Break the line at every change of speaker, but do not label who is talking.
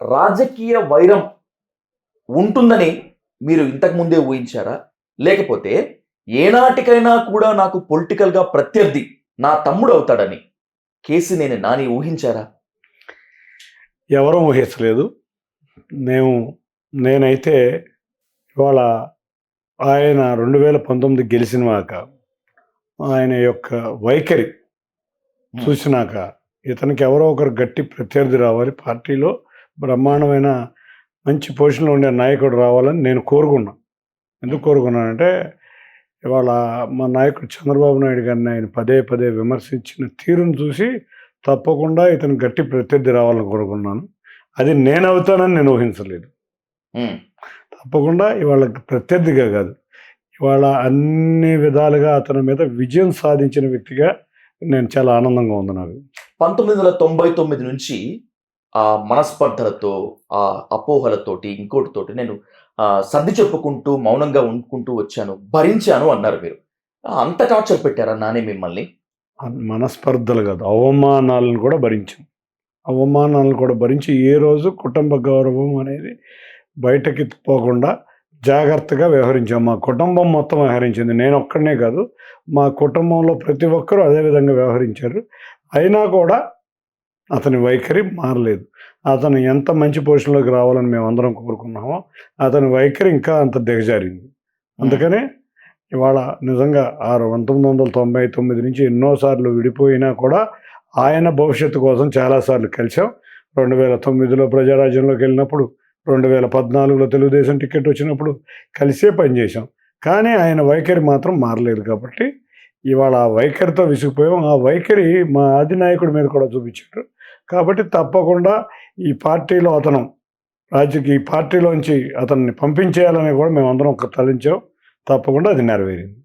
రాజకీయ వైరం ఉంటుందని మీరు ఇంతకు ముందే ఊహించారా? లేకపోతే ఏనాటికైనా కూడా నాకు పొలిటికల్గా ప్రత్యర్థి నా తమ్ముడు అవుతాడని కేసినేని నాని ఊహించారా?
ఎవరూ ఊహించలేదు. మేము నేనైతే ఇవాళ ఆయన రెండు వేల పంతొమ్మిది గెలిచినాక ఆయన యొక్క వైఖరి చూసినాక ఇతనికి ఎవరో ఒకరు గట్టి ప్రత్యర్థి రావాలి పార్టీలో బ్రహ్మాండమైన మంచి పొజిషన్లో ఉండే నాయకుడు రావాలని నేను కోరుకున్నా. ఎందుకు కోరుకున్నానంటే ఇవాళ మా నాయకుడు చంద్రబాబు నాయుడు గారిని ఆయన పదే పదే విమర్శించిన తీరును చూసి తప్పకుండా ఇతను గట్టి ప్రత్యర్థి రావాలని కోరుకున్నాను. అది నేను అవుతానని నేను ఊహించలేదు. తప్పకుండా ఇవాళ ప్రత్యర్థిగా కాదు. ఇవాళ అన్ని విధాలుగా అతని మీద విజయం సాధించిన వ్యక్తిగా నేను చాలా ఆనందంగా ఉంది నాకు
పంతొమ్మిది వందల తొంభై తొమ్మిది నుంచి ఆ మనస్పర్ధలతో ఆ అపోహలతోటి ఇంకోటితోటి నేను సర్ది చెప్పుకుంటూ మౌనంగా ఉండుకుంటూ వచ్చాను భరించాను అన్నారు మీరు. అంత టార్చర్ పెట్టారా నానే మిమ్మల్ని?
మనస్పర్ధలు కాదు అవమానాలను కూడా భరించాం. అవమానాలను కూడా భరించి ఏ రోజు కుటుంబ గౌరవం అనేది బయటకి పోకుండా జాగ్రత్తగా వ్యవహరించాం. మా కుటుంబం మొత్తం వ్యవహరించింది. నేను ఒక్కడనే కాదు మా కుటుంబంలో ప్రతి ఒక్కరూ అదే విధంగా వ్యవహరించారు. అయినా కూడా అతని వైఖరి మారలేదు. అతను ఎంత మంచి పొజిషన్లోకి రావాలని మేము అందరం కోరుకున్నామో అతని వైఖరి ఇంకా అంత దిగజారింది. అందుకనే ఇవాళ నిజంగా ఆరు పంతొమ్మిది వందల తొంభై తొమ్మిది నుంచి ఎన్నోసార్లు విడిపోయినా కూడా ఆయన భవిష్యత్తు కోసం చాలాసార్లు కలిసాం రెండు వేల తొమ్మిదిలో ప్రజారాజ్యంలోకి వెళ్ళినప్పుడు రెండు వేల పద్నాలుగులో తెలుగుదేశం టికెట్ వచ్చినప్పుడు కలిసే పనిచేసాం కానీ ఆయన వైఖరి మాత్రం మారలేదు కాబట్టి ఇవాళ ఆ వైఖరితో విసిగిపోయాం. ఆ వైఖరి మా అధినాయకుడి మీద కూడా చూపించారు. కాబట్టి తప్పకుండా ఈ పార్టీలో అతను రాజకీయ ఈ పార్టీలోంచి అతన్ని పంపించేయాలని కూడా మేమందరం ఒక తలించాం. తప్పకుండా అది నెరవేరింది.